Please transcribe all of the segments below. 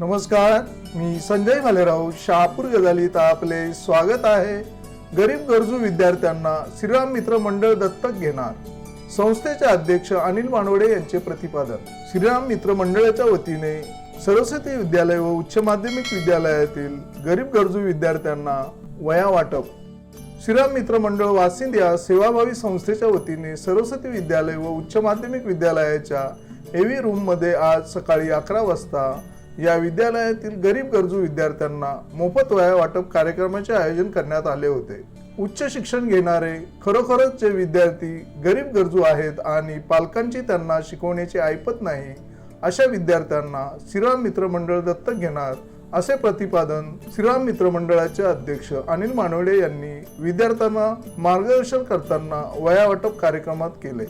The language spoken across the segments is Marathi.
नमस्कार मी संजय भालेराव शहापूर गजालीत आपले स्वागत आहे. गरीब गरजू विद्यार्थ्यांना श्रीराम मित्र मंडळ दत्तक घेणार. संस्थेचे अध्यक्ष अनिल मानवडे यांचे प्रतिपादन. श्रीराम मित्र मंडळाच्या वतीने सरस्वती विद्यालय व उच्च माध्यमिक विद्यालयातील गरीब गरजू विद्यार्थ्यांना वया वाटप. श्रीराम मित्र मंडळ वासिंद या सेवाभावी संस्थेच्या वतीने सरस्वती विद्यालय व उच्च माध्यमिक विद्यालयाच्या एव्ही रूममध्ये आज सकाळी अकरा वाजता या विद्यालयातील गरीब गरजू विद्यार्थ्यांना मोफत वया वाटप कार्यक्रमाचे आयोजन करण्यात आले होते. उच्च शिक्षण घेणारे खरोखरच जे विद्यार्थी गरीब गरजू आहेत आणि पालकांची त्यांना शिकवण्याची ऐपत नाही अशा विद्यार्थ्यांना श्रीराम मित्र मंडळ दत्तक घेणार असे प्रतिपादन श्रीराम मित्र मंडळाचे अध्यक्ष अनिल मानवडे यांनी विद्यार्थ्यांना मार्गदर्शन करताना वया वाटप कार्यक्रमात केले.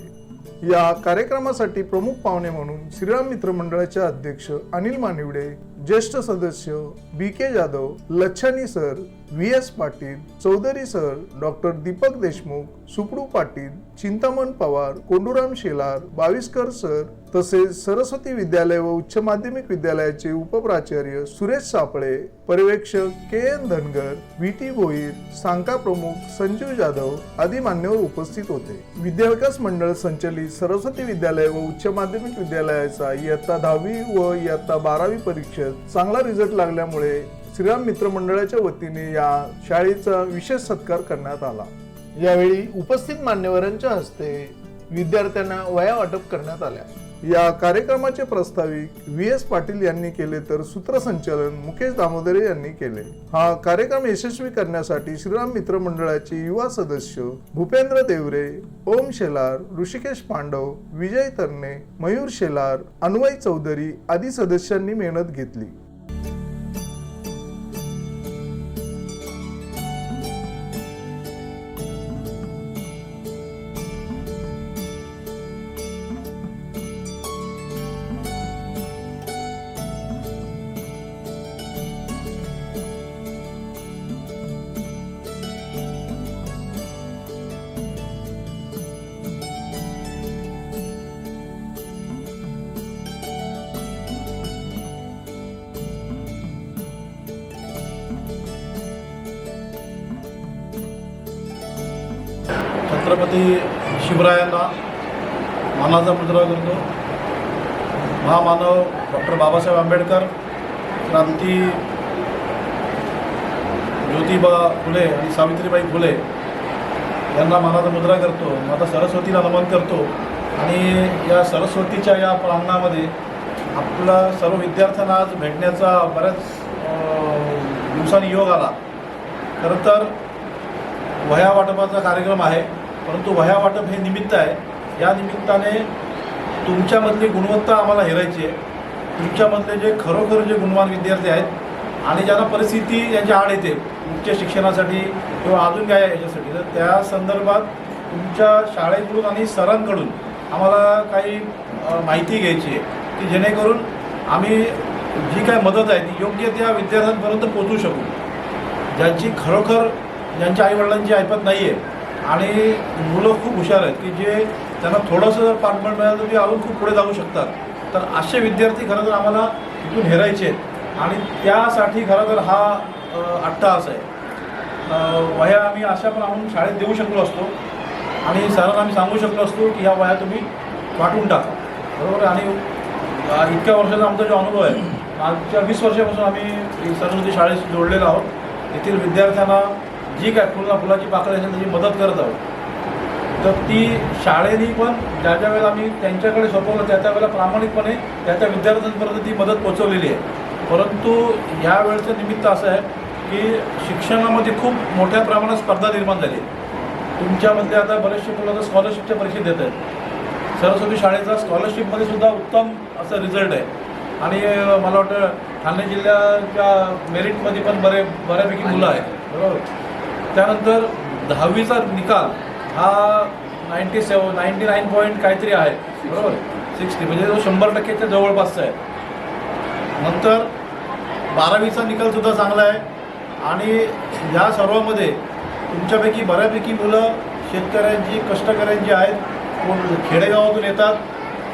या कार्यक्रमासाठी प्रमुख पाहुणे म्हणून श्रीराम मित्र मंडळाचे अध्यक्ष अनिल मानिवडे ज्येष्ठ सदस्य B K Jadhav Lachhani sir V S Patil Chaudhari sir doctor Deepak Deshmukh Supadu Patil Chintaman Pawar Kondiram Shelar Baviskar sir तसेच सरस्वती विद्यालय व उच्च माध्यमिक विद्यालयाचे उपप्राचार्य सुरेश सापळे पर्यवेक्षक K N Dhangar V T Bhoir Sanka प्रमुख संजीव जाधव आदी मान्यवर उपस्थित होते. विद्याविकास मंडळ संचलित सरस्वती विद्यालय व उच्च माध्यमिक विद्यालयाचा इयत्ता दहावी व इयत्ता बारावी परीक्षेत चांगला रिझल्ट लागल्यामुळे श्रीराम मित्र मंडळाच्या वतीने या शाळेचा विशेष सत्कार करण्यात आला. यावेळी उपस्थित मान्यवरांच्या हस्ते विद्यार्थ्यांना वया वाटप करण्यात आल्या. या कार्यक्रमाचे प्रस्ताविक व्ही एस पाटील यांनी केले तर सूत्रसंचालन मुकेश दामोदरे यांनी केले. हा कार्यक्रम यशस्वी करण्यासाठी श्रीराम मित्र मंडळाचे युवा सदस्य भूपेंद्र देवरे ओम शेलार ऋषिकेश पांडव विजय तरणे मयूर शेलार अन्वय चौधरी आदी सदस्यांनी मेहनत घेतली. छत्रपती शिवरायांना मानाचा मुद्रा करतो. महामानव डॉक्टर बाबासाहेब आंबेडकर क्रांती ज्योतिबा फुले आणि सावित्रीबाई फुले यांना मानाचा मुद्रा करतो. माता सरस्वतीला नमन करतो. आणि या सरस्वतीच्या या प्रांगणामध्ये आपला सर्व विद्यार्थ्यांना आज भेटण्याचा बऱ्याच दिवसांनी योग आला. खरं तर वह्या वाटपाचा कार्यक्रम आहे. परंतु वह्या वाटप हे निमित्त आहे. या निमित्ताने तुमच्यामधली गुणवत्ता आम्हाला हेरायची आहे. तुमच्यामधले जे खरोखर जे गुणवान विद्यार्थी आहेत आणि ज्यांना परिस्थिती यांच्या आड येते उच्च शिक्षणासाठी किंवा अजून काय याच्यासाठी तर त्या संदर्भात तुमच्या शाळेकडून आणि सरांकडून आम्हाला काही माहिती घ्यायची आहे की जेणेकरून आम्ही जी काय मदत आहे ती योग्य त्या विद्यार्थ्यांपर्यंत पोचू शकू. ज्यांची खरोखर ज्यांच्या आईवडिलांची ऐपत नाही आहे आणि मुलं खूप हुशार आहेत की जे त्यांना थोडंसं जर पाठबळ मिळालं तर ते अजून खूप पुढे जाऊ शकतात. तर असे विद्यार्थी खरं तर आम्हाला इथून हेरायचे आहेत. आणि त्यासाठी खरं तर हा अ, आहे. वह्या आम्ही अशा पण आणून शाळेत देऊ शकलो असतो. आणि सरांना आम्ही सांगू शकलो असतो की ह्या वह्या तुम्ही वाटून टाका. बरोबर आणि इतक्या वर्षाचा आमचा जो अनुभव आहे मागच्या वीस वर्षापासून आम्ही सरस्वती शाळेत जोडलेलो आहोत. येथील विद्यार्थ्यांना जी काय फुला फुलाची पाकळी असेल त्याची मदत करत आहोत. तर ती शाळेनी पण ज्या ज्या वेळेला आम्ही त्यांच्याकडे सोपवलं त्या त्या वेळेला प्रामाणिकपणे त्या त्या विद्यार्थ्यांपर्यंत ती मदत पोचवलेली आहे. परंतु ह्या वेळचं निमित्त असं आहे की शिक्षणामध्ये खूप मोठ्या प्रमाणात स्पर्धा निर्माण झाली आहे. तुमच्यामधले आता बरेचसे मुलं आता स्कॉलरशिपच्या परीक्षा देत आहेत. सरस्वती शाळेचा स्कॉलरशिपमध्ये सुद्धा उत्तम असं रिझल्ट आहे. आणि मला वाटतं ठाणे जिल्ह्याच्या मेरिटमध्ये पण बरे बऱ्यापैकी मुलं आहेत. बरोबर? त्यानंतर दहावीचा निकाल हा ninety seven ninety nine point काहीतरी आहे. बरोबर? सिक्स्टी म्हणजे तो शंभर टक्केच्या जवळपासचा आहे. नंतर बारावीचा निकालसुद्धा चांगला आहे. आणि या सर्वामध्ये तुमच्यापैकी बऱ्यापैकी मुलं शेतकऱ्यांची कष्टकऱ्यांची आहेत. कोण खेडेगावातून येतात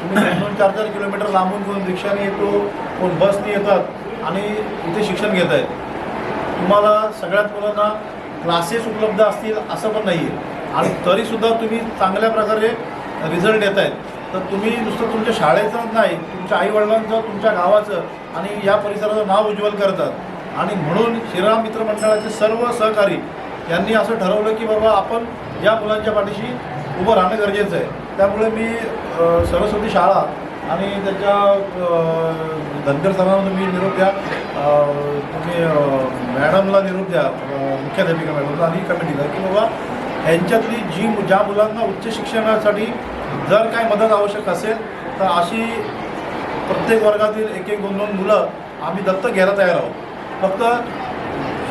तुम्ही दोन दोन चार चार किलोमीटर लांबून कोण रिक्षाने येतो कोण बसने येतात आणि इथे शिक्षण घेत आहेत तुम्हाला सगळ्याच मुलांना क्लासेस उपलब्ध असतील असं पण नाही आहे आणि तरीसुद्धा तुम्ही चांगल्या प्रकारे रिझल्ट देत आहेत तर तुम्ही नुसतं तुमच्या शाळेचं नाही तुमच्या आईवडिलांचं तुमच्या गावाचं आणि या परिसराचं नाव उज्ज्वल करतात. आणि म्हणून श्रीराम मित्र मंडळाचे सर्व सहकारी यांनी असं ठरवलं की बाबा आपण या मुलांच्या पाठीशी उभं राहणं गरजेचं आहे. त्यामुळे मी सरस्वती शाळा आणि त्याच्या धनगर सरांना मी निरोप द्या. तुम्ही मॅडमला निरोप द्या मुख्याध्यापिका मॅडमला आणि कमिटीला की बाबा ह्यांच्यातली जी ज्या मुलांना उच्च शिक्षणासाठी जर काय मदत आवश्यक असेल तर अशी प्रत्येक वर्गातील एक एक दोन दोन मुलं आम्ही दत्तक घ्यायला तयार आहोत. फक्त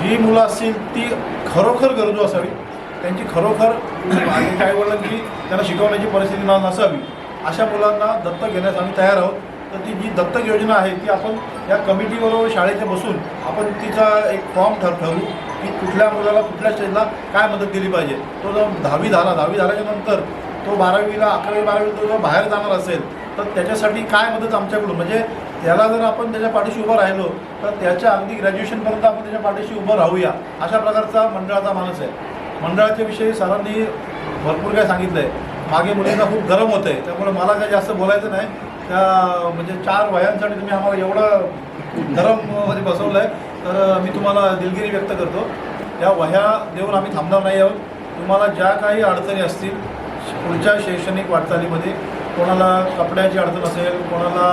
जी मुलं असतील ती खरोखर गरजू असावी. त्यांची खरोखर त्यांच्या वडिलांची त्यांना शिकवण्याची परिस्थिती न नसावी अशा मुलांना दत्तक घेण्यास आम्ही तयार आहोत. तर ती जी दत्तक योजना आहे ती आपण या कमिटीबरोबर शाळेच्या बसून आपण तिचा एक फॉर्म ठर ठरवू की कुठल्या मुलाला कुठल्या स्टेजला काय मदत दिली पाहिजे. तो जर दहावी झाला दहावी झाल्याच्यानंतर तो बारावीला अकरावी बारावी तो जर बाहेर जाणार असेल तर त्याच्यासाठी काय मदत आमच्याकडून? म्हणजे त्याला जर आपण त्याच्या पाठीशी उभं राहिलो तर त्याच्या अगदी ग्रॅज्युएशनपर्यंत आपण त्याच्या पाठीशी उभं राहूया अशा प्रकारचा मंडळाचा माणूस आहे. मंडळाच्या विषयी सरांनी भरपूर काय सांगितलं आहे मागे मुलींना खूप गरम होतं आहे त्यामुळे मला काही जास्त बोलायचं नाही. त्या म्हणजे चार वयांसाठी तुम्ही आम्हाला एवढं गरममध्ये बसवलं आहे तर मी तुम्हाला दिलगिरी व्यक्त करतो. या वह्या देऊन आम्ही थांबणार नाही आहोत. तुम्हाला ज्या काही अडचणी असतील पुढच्या शैक्षणिक वाटचालीमध्ये कोणाला कपड्याची अडचण असेल कोणाला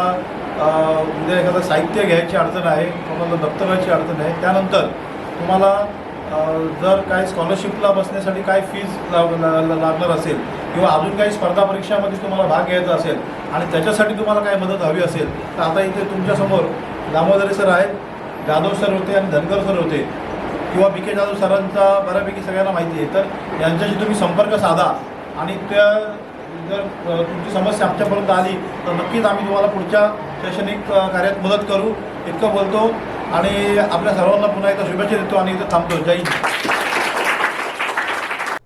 उद्या एखादं साहित्य घ्यायची अडचण आहे कोणाला दप्तराची अडचण आहे त्यानंतर तुम्हाला जर काय स्कॉलरशिपला बसण्यासाठी काय फीज लाग ला- ला- लागणार असेल किंवा अजून काही स्पर्धा परीक्षामध्ये तुम्हाला भाग घ्यायचा असेल आणि त्याच्यासाठी तुम्हाला काय मदत हवी असेल तर आता इथे तुमच्यासमोर दामोदरे सर आहेत. जाधव सर होते आणि धनगर सर होते. किंवा बी के जाधव सरांचा बऱ्यापैकी सगळ्यांना माहिती आहे. तर यांच्याशी तुम्ही संपर्क साधा आणि त्या जर तुमची समस्या आमच्यापर्यंत आली तर नक्कीच आम्ही तुम्हाला पुढच्या शैक्षणिक कार्यात मदत करू. इतकं बोलतो आणि आपल्या सर्वांना पुन्हा एकदा शुभेच्छा देतो आणि इथं थांबतो. जय हिंद.